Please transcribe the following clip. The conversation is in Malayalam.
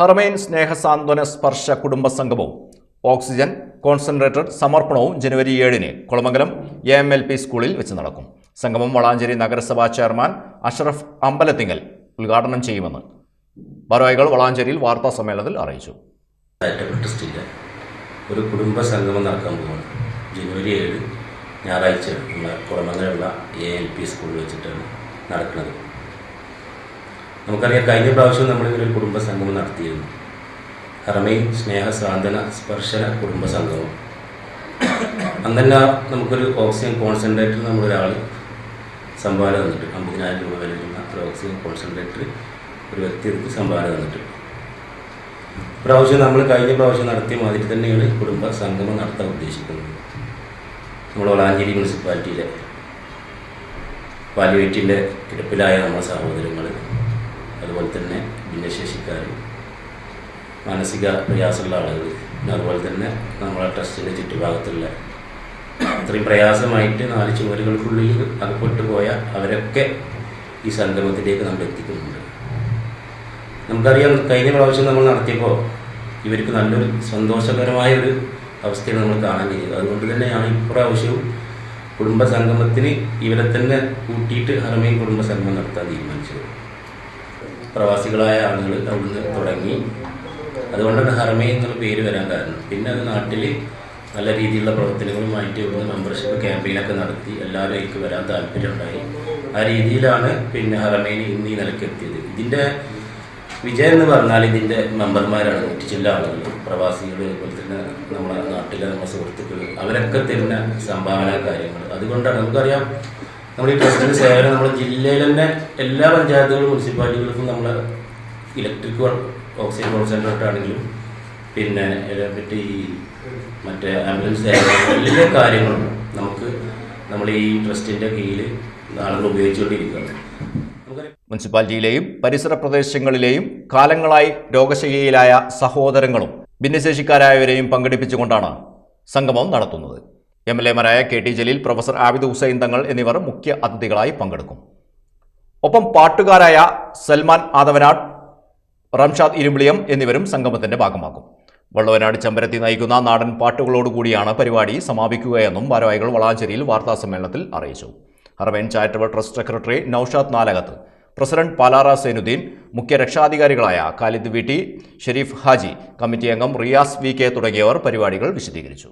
ഹർമൈൻ സ്നേഹസാന്ത്വന സ്പർശ കുടുംബ സംഗമവും ഓക്സിജൻ കോൺസെൻട്രേറ്റർ സമർപ്പണവും ജനുവരി ഏഴിന് Kulamangalam A M L P സ്കൂളിൽ വെച്ച് നടക്കും. സംഗമം വളാഞ്ചേരി നഗരസഭാ ചെയർമാൻ അഷറഫ് അമ്പലത്തിങ്കൽ ഉദ്ഘാടനം ചെയ്യുമെന്ന് ഭാരവാഹികൾ വളാഞ്ചേരിയിൽ വാർത്താ സമ്മേളനത്തിൽ അറിയിച്ചു. ഒരു കുടുംബ സംഗമം നടക്കാൻ പോകുന്നത് ജനുവരി ഏഴ് ഞായറാഴ്ച കുളമംഗലുള്ള എ എൽ പി സ്കൂളിൽ വെച്ചിട്ടാണ് നടക്കുന്നത്. നമുക്കറിയാം കഴിഞ്ഞ പ്രാവശ്യം നമ്മൾ ഒരു കുടുംബ സംഗമം നടത്തിയിരുന്നു. ഹറമയും സ്നേഹ സാന്ത്വന സ്പർശന കുടുംബ സംഗമം അന്നല്ല നമുക്കൊരു ഓക്സിജൻ കോൺസെൻട്രേറ്റർ നമ്മളൊരാൾ സംഭാവന തന്നിട്ട് അമ്പതിനായിരം രൂപ വിലയുള്ള ഒരു ഓക്സിജൻ കോൺസെൻട്രേറ്റർ ഒരു വ്യക്തിക്ക് സംഭാവന തന്നിട്ട്. പ്രാവശ്യം നമ്മൾ കഴിഞ്ഞ പ്രാവശ്യം നടത്തിയ മാതിരി തന്നെയാണ് കുടുംബ സംഗമം നടത്താൻ ഉദ്ദേശിക്കുന്നത്. നമ്മൾ വളാഞ്ചേരി മുനിസിപ്പാലിറ്റിയിലെ പാലുവേറ്റിന്റെ കിടപ്പിലായ നമ്മുടെ സഹോദരങ്ങൾ അതുപോലെ തന്നെ ഭിന്നശേഷിക്കാർ മാനസിക പ്രയാസമുള്ള ആളുകൾ. പിന്നെ അതുപോലെ തന്നെ നമ്മളെ ട്രസ്റ്റിന്റെ ചുറ്റുഭാഗത്തുള്ള അത്രയും പ്രയാസമായിട്ട് നാല് ചുവരുകൾക്കുള്ളിൽ അകപ്പെട്ടു പോയ അവരൊക്കെ ഈ സംഗമത്തിലേക്ക് നമ്മൾ എത്തിക്കുന്നുണ്ട്. നമുക്കറിയാം കഴിഞ്ഞ പ്രാവശ്യം നമ്മൾ നടത്തിയപ്പോൾ ഇവർക്ക് നല്ലൊരു സന്തോഷകരമായ ഒരു അവസ്ഥയാണ് നമ്മൾ കാണാൻ കഴിയുന്നത് അതുകൊണ്ട് തന്നെയാണ് ഇപ്രാവശ്യവും കുടുംബ സംഗമത്തിന് ഇവരെ തന്നെ കൂട്ടിയിട്ട് ഹറമയും കുടുംബ സംഗമം നടത്താൻ തീരുമാനിച്ചത്. പ്രവാസികളായ ആളുകൾ അവിടുന്ന് തുടങ്ങി. അതുകൊണ്ടാണ് ഹർമേ എന്നുള്ള പേര് വരാൻ കാരണം. പിന്നെ അത് നാട്ടിൽ നല്ല രീതിയിലുള്ള പ്രവർത്തനങ്ങളുമായിട്ട് ഇവിടുന്ന് മെമ്പർഷിപ്പ് ക്യാമ്പയിനൊക്കെ നടത്തി എല്ലാവരും വരാൻ താല്പര്യമുണ്ടായി. ആ രീതിയിലാണ് പിന്നെ ഹറമേന് ഇന്ന് ഈ നിലയ്ക്ക് ഇതിന്റെ വിജയം എന്ന് പറഞ്ഞാൽ ഇതിന്റെ മെമ്പർമാരാണ് ചില ആളുകൾ പ്രവാസികൾ അതുപോലെ തന്നെ നമ്മുടെ നാട്ടിലെ നമ്മുടെ സുഹൃത്തുക്കൾ അവരൊക്കെ തരുന്ന സംഭാവന കാര്യങ്ങൾ അതുകൊണ്ടാണ് നമുക്കറിയാം നമ്മൾ ഈ പ്രസിഡന്റ് സേവനം നമ്മുടെ ജില്ലയിൽ തന്നെ എല്ലാ പഞ്ചായത്തുകളും മുനിസിപ്പാലിറ്റികൾക്കും നമ്മൾ ഇലക്ട്രിക് ഓക്സിജൻ ആണെങ്കിലും പിന്നെ മറ്റേ ഈ മറ്റേ ആംബുലൻസ് സേവനം എല്ലാ കാര്യങ്ങളും നമുക്ക് നമ്മൾ ഈ ട്രസ്റ്റിന്റെ കീഴിൽ ആളുകൾ ഉപയോഗിച്ചുകൊണ്ടിരിക്കുകയാണ് മുനിസിപ്പാലിറ്റിയിലെയും പരിസര പ്രദേശങ്ങളിലെയും കാലങ്ങളായി രോഗശയ്യയിലായ സഹോദരങ്ങളും ഭിന്നശേഷിക്കാരായവരെയും പങ്കെടുപ്പിച്ചുകൊണ്ടാണ് സംഗമം നടത്തുന്നത്. M L എമാരായ K T Jaleel professor Abid Hussain Thangal എന്നിവർ മുഖ്യ അതിഥികളായി പങ്കെടുക്കും. ഒപ്പം പാട്ടുകാരായ സൽമാൻ ആദവനാട് റംഷാദ് ഇരുമ്പിളിയം എന്നിവരും സംഗമത്തിന്റെ ഭാഗമാക്കും. വള്ളവനാട് ചമ്പരത്തി നയിക്കുന്ന നാടൻ പാട്ടുകളോടുകൂടിയാണ് പരിപാടി സമാപിക്കുകയെന്നും ഭാരവാഹികൾ വളാഞ്ചേരിയിൽ വാർത്താസമ്മേളനത്തിൽ അറിയിച്ചു. ഹർവൈൻ charitable trust secretary Naushad Nalakath president Palara Zainuddin മുഖ്യ രക്ഷാധികാരികളായ Khalid V T Sharif Haji committee അംഗം റിയാസ് വി കെ തുടങ്ങിയവർ പരിപാടികൾ വിശദീകരിച്ചു.